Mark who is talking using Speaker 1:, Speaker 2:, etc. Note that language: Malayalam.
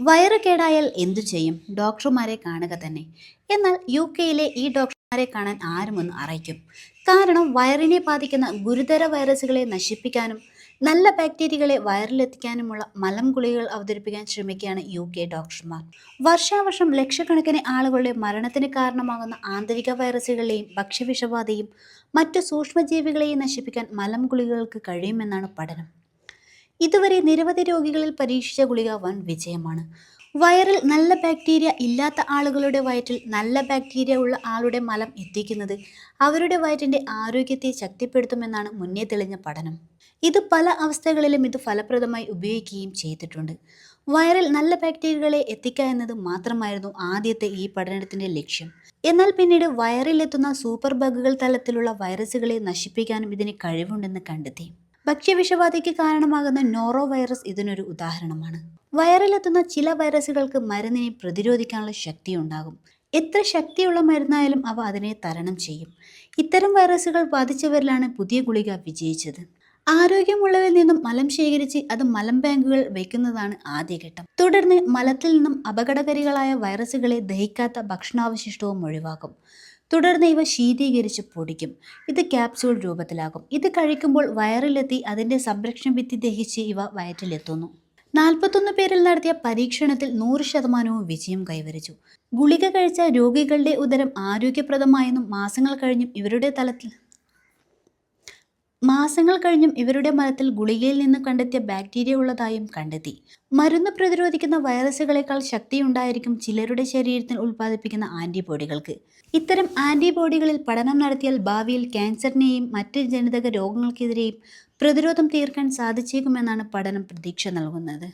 Speaker 1: വയറ് കേടായാൽ എന്തു ചെയ്യും? ഡോക്ടർമാരെ കാണുക തന്നെ. എന്നാൽ യു കെയിലെ ഈ ഡോക്ടർമാരെ കാണാൻ ആരുമൊന്ന് അറിയിക്കും. കാരണം വയറിനെ ബാധിക്കുന്ന ഗുരുതര വൈറസുകളെ നശിപ്പിക്കാനും നല്ല ബാക്ടീരിയകളെ വയറിലെത്തിക്കാനുമുള്ള മലം ഗുളികകൾ അവതരിപ്പിക്കാൻ ശ്രമിക്കുകയാണ് യു കെ ഡോക്ടർമാർ. വർഷാവർഷം ലക്ഷക്കണക്കിന് ആളുകളുടെ മരണത്തിന് കാരണമാകുന്ന ആന്തരിക വൈറസുകളെയും ഭക്ഷ്യവിഷബാധയും മറ്റു സൂക്ഷ്മജീവികളെയും നശിപ്പിക്കാൻ മലം ഗുളികകൾക്ക് കഴിയുമെന്നാണ് പഠനം. ഇതുവരെ നിരവധി രോഗികളിൽ പരീക്ഷിച്ച ഗുളിക വൻ വിജയമാണ്. വയറിൽ നല്ല ബാക്ടീരിയ ഇല്ലാത്ത ആളുകളുടെ വയറ്റിൽ നല്ല ബാക്ടീരിയ ഉള്ള ആളുടെ മലം എത്തിക്കുന്നത് അവരുടെ വയറ്റിന്റെ ആരോഗ്യത്തെ ശക്തിപ്പെടുത്തുമെന്നാണ് മുന്നേ തെളിഞ്ഞ പഠനം. ഇത് പല അവസ്ഥകളിലും ഇത് ഫലപ്രദമായി ഉപയോഗിക്കുകയും ചെയ്തിട്ടുണ്ട്. വയറിൽ നല്ല ബാക്ടീരിയകളെ എത്തിക്കുക എന്നത് മാത്രമായിരുന്നു ആദ്യത്തെ ഈ പഠനത്തിന്റെ ലക്ഷ്യം. എന്നാൽ പിന്നീട് വയറിലെത്തുന്ന സൂപ്പർ ബഗുകൾ തലത്തിലുള്ള വൈറസുകളെ നശിപ്പിക്കാനും ഇതിന് കഴിവുണ്ടെന്ന് കണ്ടെത്തി. ഭക്ഷ്യവിഷബാധയ്ക്ക് കാരണമാകുന്ന നോറോ വൈറസ് ഇതിനൊരു ഉദാഹരണമാണ്. വയറിലെത്തുന്ന ചില വൈറസുകൾക്ക് മരുന്നിനെ പ്രതിരോധിക്കാനുള്ള ശക്തി ഉണ്ടാകും എത്ര ശക്തിയുള്ള മരുന്നായാലും അവ അതിനെ തരണം ചെയ്യും. ഇത്തരം വൈറസുകൾ ബാധിച്ചവരിലാണ് പുതിയ ഗുളിക വിജയിച്ചത്. ആരോഗ്യമുള്ളവരിൽ നിന്നും മലം ശേഖരിച്ച് അത് മലം ബാങ്കുകൾ വയ്ക്കുന്നതാണ് ആദ്യഘട്ടം. തുടർന്ന് മലത്തിൽ നിന്നും അപകടകാരികളായ വൈറസുകളെ ദഹിക്കാത്ത ഭക്ഷണാവശിഷ്ടവും ഒഴിവാക്കും. തുടർന്ന് ഇവ ശീതീകരിച്ച് പൊടിക്കും. ഇത് ക്യാപ്സൂൾ രൂപത്തിലാകും. ഇത് കഴിക്കുമ്പോൾ വയറിലെത്തി അതിന്റെ സംരക്ഷണ ഭിത്തി ദഹിച്ച് ഇവ വയറ്റിലെത്തുന്നു. നാൽപ്പത്തൊന്ന് പേരിൽ നടത്തിയ പരീക്ഷണത്തിൽ നൂറ് ശതമാനവും വിജയം കൈവരിച്ചു. ഗുളിക കഴിച്ച രോഗികളുടെ ഉദരം ആരോഗ്യപ്രദമായെന്നും മാസങ്ങൾ കഴിഞ്ഞും ഇവരുടെ തലത്തിൽ മാസങ്ങൾ കഴിഞ്ഞും ഇവരുടെ മരത്തിൽ ഗുളികയിൽ നിന്ന് കണ്ടെത്തിയ ബാക്ടീരിയ ഉള്ളതായും കണ്ടെത്തി. മരുന്ന് പ്രതിരോധിക്കുന്ന വൈറസുകളെക്കാൾ ശക്തിയുണ്ടായിരിക്കും ചിലരുടെ ശരീരത്തിൽ ഉൽപ്പാദിപ്പിക്കുന്ന ആന്റിബോഡികൾക്ക്. ഇത്തരം ആന്റിബോഡികളിൽ പഠനം നടത്തിയാൽ ഭാവിയിൽ ക്യാൻസറിനെയും മറ്റ് ജനിതക രോഗങ്ങൾക്കെതിരെയും പ്രതിരോധം തീർക്കാൻ സാധിച്ചേക്കുമെന്നാണ് പഠനം പ്രതീക്ഷ നൽകുന്നത്.